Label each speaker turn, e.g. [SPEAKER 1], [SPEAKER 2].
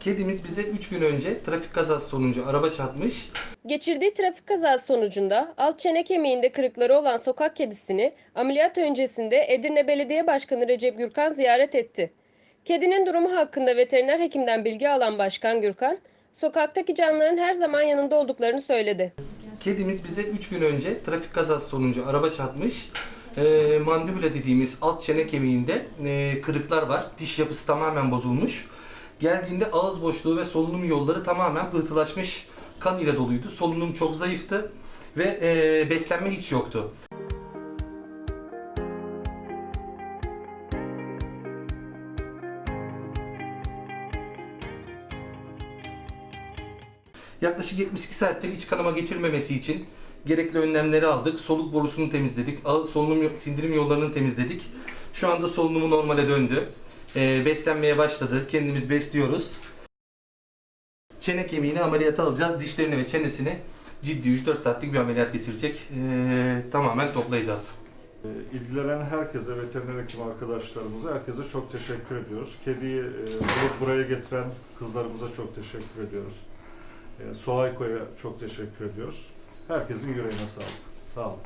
[SPEAKER 1] Kedimiz bize 3 gün önce trafik kazası sonucu araba çarpmış.
[SPEAKER 2] Geçirdiği trafik kazası sonucunda alt çene kemiğinde kırıkları olan sokak kedisini ameliyat öncesinde Edirne Belediye Başkanı Recep Gürkan ziyaret etti. Kedinin durumu hakkında veteriner hekimden bilgi alan Başkan Gürkan, sokaktaki canlıların her zaman yanında olduklarını söyledi.
[SPEAKER 1] Kedimiz bize 3 gün önce trafik kazası sonucu araba çarpmış. E, mandibula dediğimiz alt çene kemiğinde e, kırıklar var. Diş yapısı tamamen bozulmuş. Geldiğinde ağız boşluğu ve solunum yolları tamamen pıhtılaşmış kan ile doluydu. Solunum çok zayıftı ve e, beslenme hiç yoktu. Yaklaşık 72 saattir iç kanama geçirmemesi için gerekli önlemleri aldık. Soluk borusunu temizledik. Solunum sindirim yollarını temizledik. Şu anda solunumu normale döndü. Ee, beslenmeye başladı. Kendimiz besliyoruz. Çene kemiğini ameliyata alacağız. Dişlerini ve çenesini ciddi 3-4 saatlik bir ameliyat geçirecek. Ee, tamamen toplayacağız.
[SPEAKER 3] E, İlgilenen herkese, veteriner hekim arkadaşlarımıza, herkese çok teşekkür ediyoruz. Kediyi e, bulup buraya getiren kızlarımıza çok teşekkür ediyoruz. E, Sohayko'ya çok teşekkür ediyoruz. Herkesin yüreğine sağlık. Sağ olun.